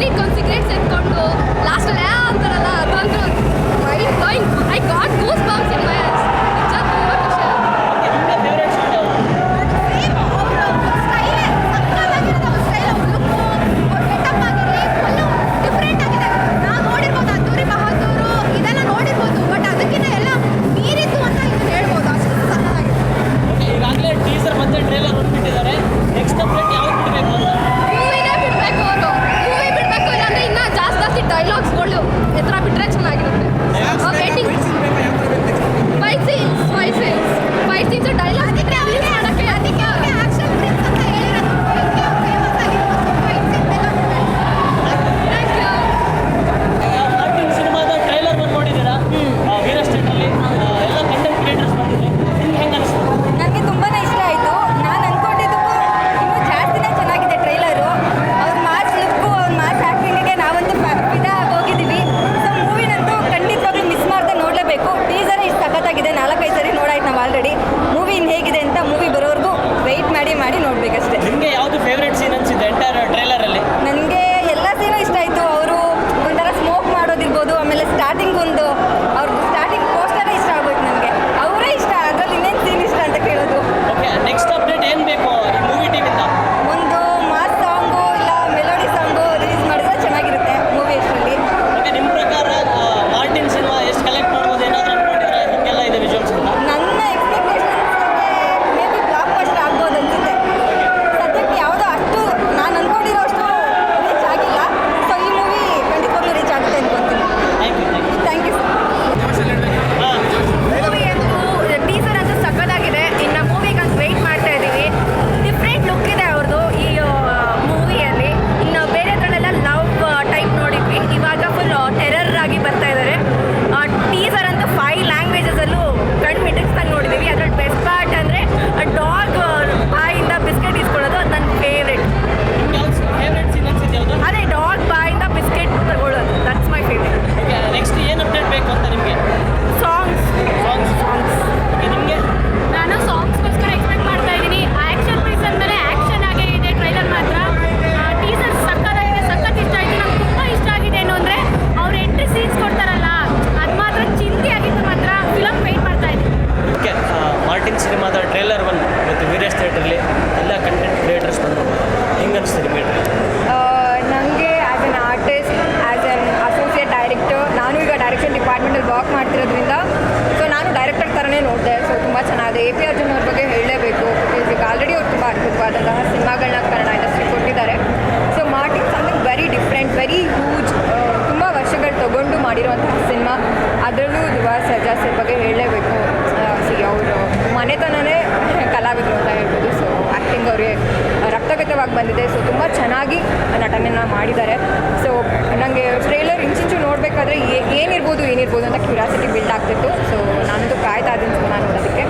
Nikon ಮಾಡಿರುವಂತಹ cinema, ಅದರಲ್ಲೂ Dhruva Sarja sir ಬಗ್ಗೆ ಹೇಳಲೇಬೇಕು. ಸಿ, ಅವರು ಮನೆತನನೇ ಕಲಾವಿದರು ಅಂತ ಹೇಳ್ಬೋದು. ಸೊ ಆ್ಯಕ್ಟಿಂಗ್ ಅವರಿಗೆ ರಕ್ತಗತವಾಗಿ ಬಂದಿದೆ. ಸೊ ತುಂಬ ಚೆನ್ನಾಗಿ ನಟನೆಯನ್ನು ಮಾಡಿದ್ದಾರೆ. ಸೊ ನನಗೆ ಟ್ರೇಲರ್ ಇಂಚಿಂಚು ನೋಡಬೇಕಾದ್ರೆ ಏನಿರ್ಬೋದು ಏನಿರ್ಬೋದು ಅಂತ ಕ್ಯೂರಿಯಾಸಿಟಿ ಬಿಲ್ಡ್ ಆಗ್ತಿತ್ತು. ಸೊ ನಾನಂತೂ ಕಾಯ್ತಾ ಇದ್ದೀನಿ ಸಿನಿಮಾ ನೋಡೋದಕ್ಕೆ.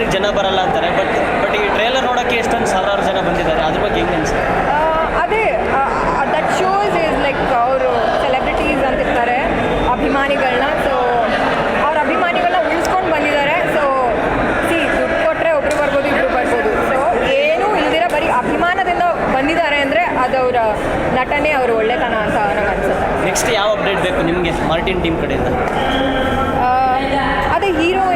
ಥಿಯೇಟ್ರಿಗೆ ಜನ ಬರಲ್ಲ ಅಂತಾರೆ ಬಟ್ ಬಟ್ ಈ ಟ್ರೇಲರ್ ನೋಡೋಕ್ಕೆ ಎಷ್ಟೊಂದು ಸಾವಿರಾರು ಜನ ಬಂದಿದ್ದಾರೆ ಅದ್ರ ಬಗ್ಗೆ ಹೆಂಗೆ ಅನ್ಸುತ್ತೆ? ಅದೇ ದಟ್ ಶೋಸ್ ಇಸ್ ಲೈಕ್ ಅವರು ಸೆಲೆಬ್ರಿಟೀಸ್ ಅಂತಿರ್ತಾರೆ ಅಭಿಮಾನಿಗಳನ್ನ ಸೊ ಅವ್ರ ಅಭಿಮಾನಿಗಳನ್ನ ಉಳಿಸ್ಕೊಂಡು ಬಂದಿದ್ದಾರೆ ಸೊ ಸಿ ದುಡ್ಡು ಕೊಟ್ಟರೆ ಒಬ್ರು ಬರ್ಬೋದು ಇಬ್ರು ಬರ್ಬೋದು. ಸೊ ಏನೂ ಇಲ್ದಿರ ಬರೀ ಅಭಿಮಾನದಿಂದ ಬಂದಿದ್ದಾರೆ ಅಂದರೆ ಅದು ಅವರ ನಟನೆ ಅವರು ಒಳ್ಳೆತನ ಅಂತ ನನಗೆ ಅನಿಸುತ್ತೆ. ನೆಕ್ಸ್ಟ್ ಯಾವ ಅಪ್ಡೇಟ್ ಬೇಕು ನಿಮಗೆ ಮಾರ್ಟಿನ್ ಟೀಮ್ ಕಡೆಯಿಂದ? ಅದೇ ಹೀರೋಯಿನ್